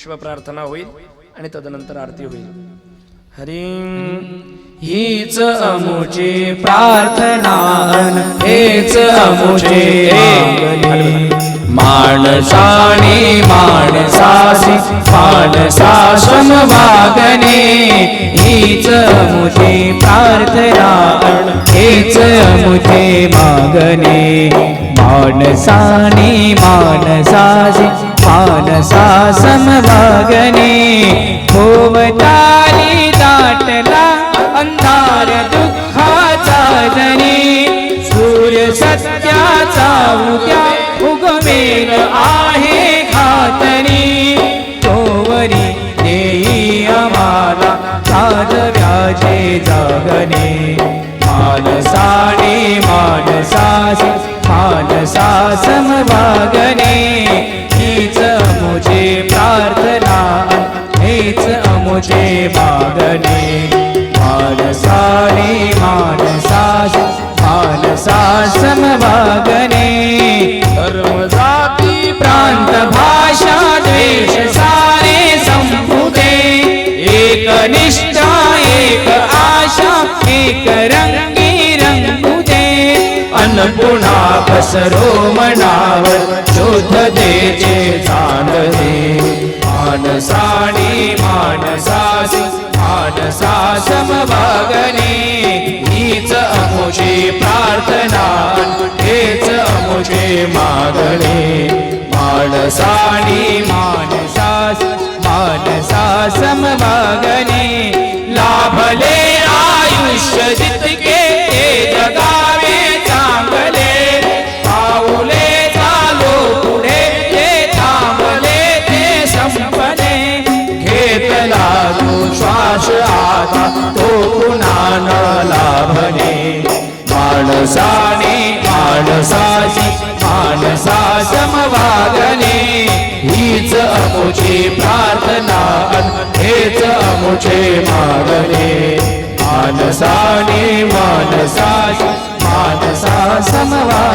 विश्व प्रार्थना होईल आणि तदनंतर आरती होईल. हरी हीच अमुची प्रार्थना हेच अमुचे माणसाने माणसासी माणसासन वागणे. हीच अमुची प्रार्थना हेच अमुचे मागणे माणसाने माणसासी मानसा समवागणे मुझे प्रार्थना हेच अमुचे मागणे मानसाने मानसासी मानसा समवागणे धर्म जाती प्रांत भाषा द्वेष सारे संपुते। एक निष्ठा एक आशा एक रंगी रंगुते। अन्नपूर्णा पसरो मनावर शोध देजे चांदणे मानसाणी मानसासी मानसा समवागणे हीच अमुची प्रार्थना हेच अमुचे मागणे. मानसाणी मानसास मानसा समवागणे लाभले आयुष्य जितके जगा. माणसाने माणसाशी माणसा समवागणे. हीच अमुची प्रार्थना हेच अमुचे मागणे. माणसाने मानसाची माणसा समवा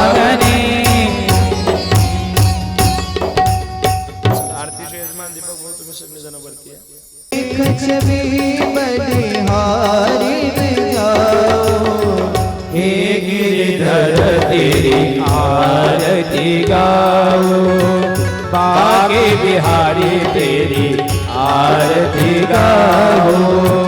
गिरिधर तेरी आरती गाओ बागे बिहारी तेरी आरती गाओ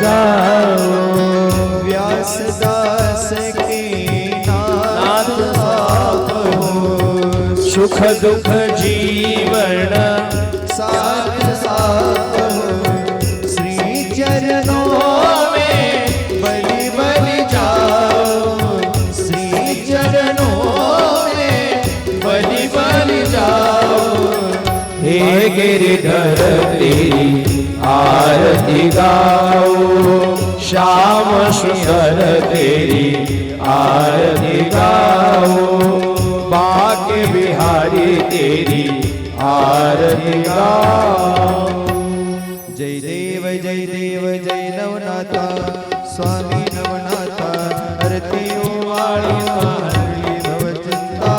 गाओ व्यासदास के नाथ आप हो सुख दुख जीवन सा हे तेरी आरती गाओ श्याम सुंदर तेरी आरती गाओ बाके बिहारी तेरी आरती गाओ जय देव जय देव जय नवनाथा। स्वामी नवनाथा आरती वाणी भवचिंता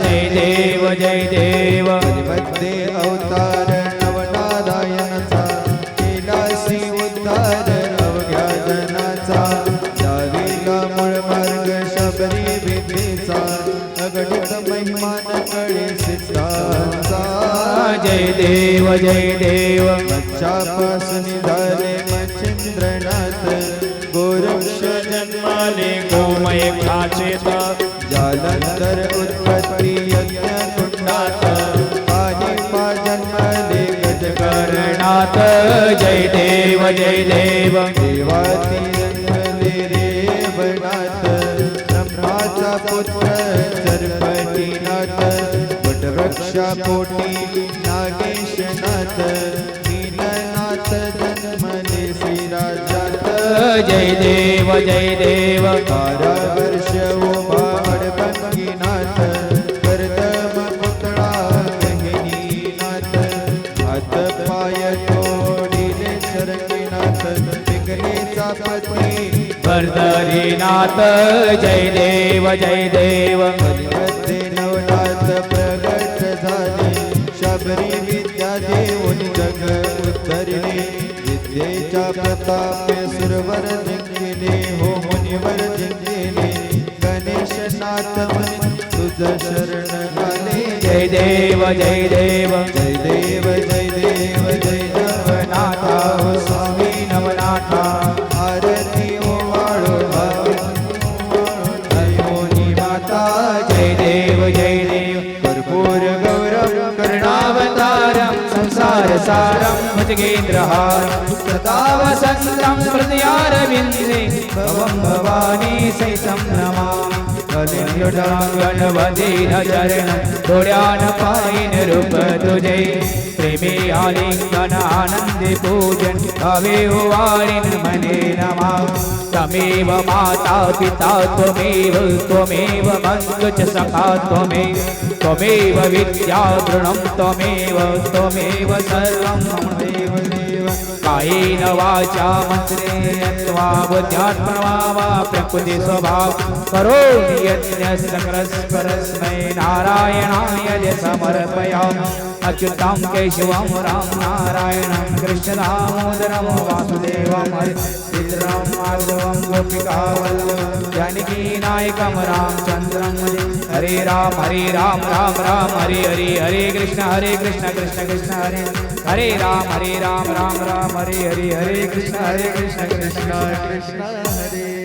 जय देव जय देव। मध्ये अवतार। जय देव जय देव. मच्छापासून झाले मच्छिंद्रनाथ. गोरक्ष जन्माले गोमय खाचेत जालंधर उत्पत्ती यज्ञ पाहिपा पाणी जन्मले गजकरणात. जय देव जय देव. देवाती जन्मले रेवणात ब्रह्माचा पुत्र चरपटीनाथ वटवृक्षा पोटी नागेशनाथ नीलनाथ जन्मले श्रीराजात। जय देव जय देव। बारा वर्ष उभा अडबंगीनाथ कर्दम पुतळा गहिनीनाथ हात पाय तोडिले सरंगीनाथ पिंगलीचा पती वर्धरीनाथ जय देव जय देव। नवनाथ प्रगट प्रतापे सुरवर जिंकले हो मुनिवर जिंकले. गणेशनाथ म्हणे तुझ शरण आले. जय देव जय देव. जय देव जय देव. सारं भुजगेन्द्रहारं सदा वसन्तं हृदयारविन्दे भवं भवानी सहितं नमामि गणपती चरणं डोळ्यान पायीन रूप तुझे प्रेमे आलिंगन आनंदे पूजन हवे वारिन मने नमा। तमेव माता पिता त्वमेव त्वमेव मङ्गच सखा त्वमेव त्वमेव विद्या तृणं त्वमेव त्वमेव सर्वं मम कायेन वाचा मन्त्रेयत्वा बुद्ध्यात्मना प्रवावा प्रकृति स्वभाव करो यज्ञ सकलस्परस्मै नारायणाय य समर्पयामि। अच्युतां केशवं राम नारायणं कृष्णदामोदरं वासुदेवं हरिन्द्रं माधवं गोपिकावल्लभं जानकीनायकं रामचन्द्रं भजे हरे राम हरे राम राम राम हरे हरे हरे कृष्ण हरे कृष्ण कृष्ण कृष्ण हरे हरे राम हरे राम राम राम हरे हरे हरे कृष्ण हरे कृष्ण कृष्ण कृष्ण हरे